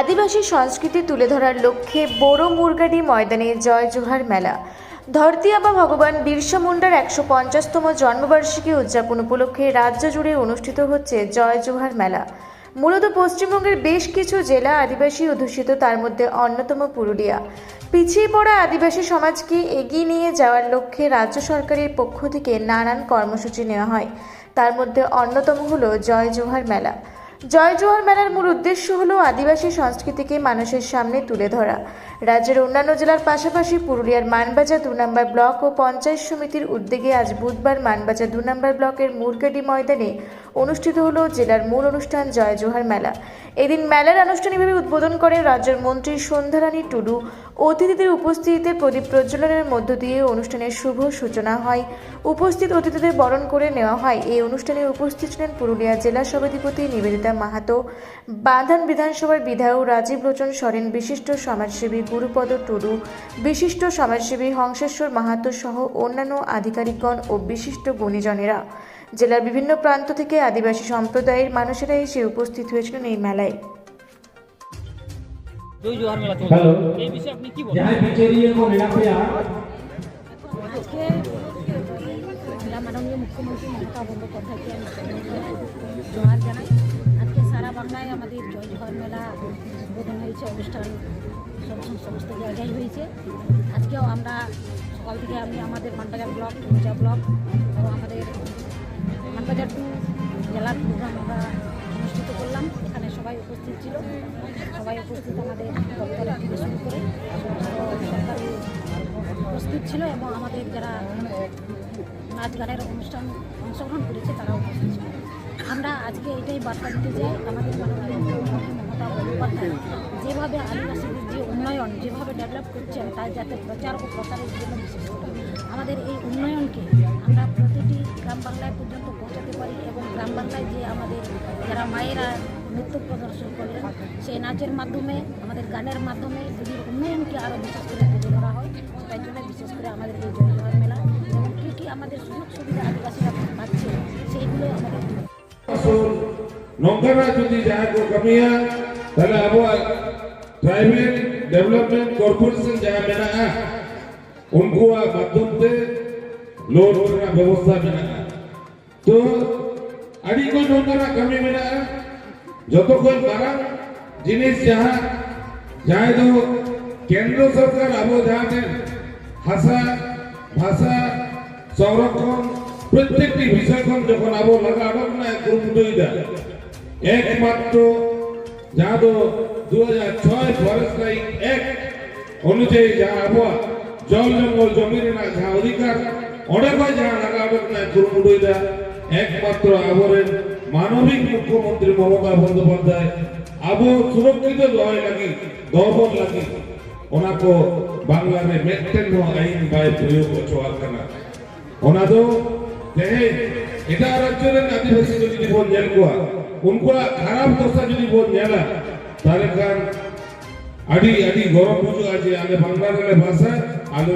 আদিবাসী সংস্কৃতি তুলে ধরার লক্ষ্যে বড় মুরগাডি ময়দানে জয় জোহার মেলা। ধরতি আবা ভগবান বিরসা মুন্ডার একশো পঞ্চাশতম জন্মবার্ষিকী উদযাপন উপলক্ষে রাজ্য জুড়ে অনুষ্ঠিত হচ্ছে জয় জোহার মেলা। মূলত পশ্চিমবঙ্গের বেশ কিছু জেলা আদিবাসী অধ্যুষিত, তার মধ্যে অন্যতম পুরুলিয়া। পিছিয়ে পড়া আদিবাসী সমাজকে এগিয়ে নিয়ে যাওয়ার লক্ষ্যে রাজ্য সরকারের পক্ষ থেকে নানান কর্মসূচি নেওয়া হয়। তার মধ্যে অন্যতম হলো জয় জোহার মেলা। জয় জোহার মেলার মূল উদ্দেশ্য হলো আদিবাসী সংস্কৃতিকে মানুষের সামনে তুলে ধরা। রাজ্যের অন্যান্য জেলার পাশাপাশি পুরুলিয়ার মানবাজার দু নম্বর ব্লক ও পঞ্চায়েত সমিতির উদ্যোগে আজ বুধবার মানবাজার দু নম্বর ব্লকের মুরগাডি ময়দানে অনুষ্ঠিত হলো জেলার মূল অনুষ্ঠান জয় জোহার মেলা। এদিন মেলার আনুষ্ঠানিকভাবে উদ্বোধন করেন রাজ্যের মন্ত্রী সন্ধ্যারানী টুডু অতিথিদের উপস্থিতিতে প্রদীপ প্রজ্বলনের মধ্য দিয়ে অনুষ্ঠানের শুভ সূচনা হয়। উপস্থিত অতিথিদের বরণ করে নেওয়া হয়। এই অনুষ্ঠানে উপস্থিত ছিলেন পুরুলিয়া জেলা সভাধিপতি নিবেদিতা মাহাতো, বাঁধান বিধানসভার বিধায়ক রাজীব লোচন সরেন, বিশিষ্ট সমাজসেবী গুরুপদ টুডু, বিশিষ্ট সমাজসেবী হংসেশ্বর মাহাতো সহ অন্যান্য আধিকারিকগণ ও বিশিষ্ট গুণীজনেরা। জেলার বিভিন্ন প্রান্ত থেকে আদিবাসী সম্প্রদায়ের মানুষেরা এসে উপস্থিত হয়েছিলেন এই মেলায়। জয় জোহার এই বিষয়ে আপনি কি বলবেন আজকে মাননীয় মুখ্যমন্ত্রী মমতা বন্দ্যোপাধ্যায়কে জোহার জানাই। আজকে সারা বাংলায় আমাদের জয় জোহার মেলা উদ্বোধন হয়েছে অনুষ্ঠান সমস্ত জায়গায় হয়েছে। আজকেও আমরা সকাল থেকে আমি আমাদের মানবাজার ব্লক পূজা ব্লক এবং আমাদের মানবাজার টু জেলার প্রোগ্রাম আমরা অনুষ্ঠিত করলাম। এখানে সবাই উপস্থিত ছিল। সবাই উপস্থিত আমাদের দপ্তরের থেকে শুরু করে সরকারি উপস্থিত ছিল এবং আমাদের যারা নাচ গানের অনুষ্ঠান অংশগ্রহণ করেছে তারা উপস্থিত ছিল। আমরা আজকে এটাই বার্তা দিতে চাই, আমাদের মাননীয় মমতা বন্দ্যোপাধ্যায় যেভাবে আদিবাসীদের যে উন্নয়ন যেভাবে ডেভেলপ করছেন, তার যাতে প্রচার ও প্রসারের জন্য আমাদের এই উন্নয়নকে আমরা প্রতিটি গ্রাম বাংলায় পর্যন্ত পৌঁছাতে পারি এবং গ্রাম বাংলায় যে আমাদের যারা মায়েরা নৃত্য প্রদর্শন করে সেই নাচের মাধ্যমে, আমাদের গানের মাধ্যমে যদি উন্নয়নকে আরও বিশেষ করে তুলে ধরা হয়, তাই জন্য বিশেষ করে আমাদের এই জয়জোহার মেলা এবং কী কী আমাদের সুযোগ সুবিধা আদিবাসীরা পাচ্ছে, সেইগুলো আমাদের তাহলে আবার ট্রাইবেল ডেভেলপমেন্ট কর্পোরেশন যারা মেনা উনকু মাধ্যম ᱞᱳᱱ ᱨᱮᱱᱟᱜ ᱵᱮᱵᱚᱥᱛᱷᱟ ᱢᱮᱱᱟᱜᱼᱟ ᱛᱚ ᱟᱹᱰᱤ ᱠᱚ ᱞᱳᱱ ᱨᱮᱱᱟᱜ ᱠᱟᱹᱢᱤ ᱢᱮᱱᱟᱜᱼᱟ ᱡᱚᱛᱚ ᱠᱷᱚᱱ ᱢᱟᱨᱟᱝ ᱡᱤᱱᱤᱥ ᱡᱟᱦᱟᱸ ᱡᱟᱦᱟᱸᱭ ᱫᱚ ᱠᱮᱱᱫᱨᱚ ᱥᱚᱨᱠᱟᱨ ᱟᱵᱚ ᱡᱟᱦᱟᱸ ᱴᱷᱮᱱ ᱦᱟᱥᱟ ᱵᱷᱟᱥᱟ ᱥᱚᱝᱨᱚᱠᱷᱚᱱ প্রত্যেকটি বিষয় খন যখন আবো লাগা আড়ক না কুরুমুটুই দা একমাত্র যা তো দু হাজার ছয় ফরেস্ট লাইন এক অনুযায়ী যা আবহাওয়া জল জঙ্গল জমি যা অধিকার অনেক ভাই ঝাড় দুর্মুডইরা একমাত্র আবরের মানবিক মুখ্যমন্ত্রী মমতা বন্দ্যোপাধ্যায়। আবু সুরক্ষিত লয় লাগে গহবর লাগে। ওনাকে বাংলা মে মেটেন আইন বাই প্রয়োগ চলার কানা ওনা দো দেহে, এটা রাজ্যের আদিবাসী যদি বল নেল কোয়া, উনকুয়া খারাপ দশা যদি বল নেলা তাহলে কারণ আডি আডি গরম বুঝু আছে আলে বাংলা ভাষা, আলো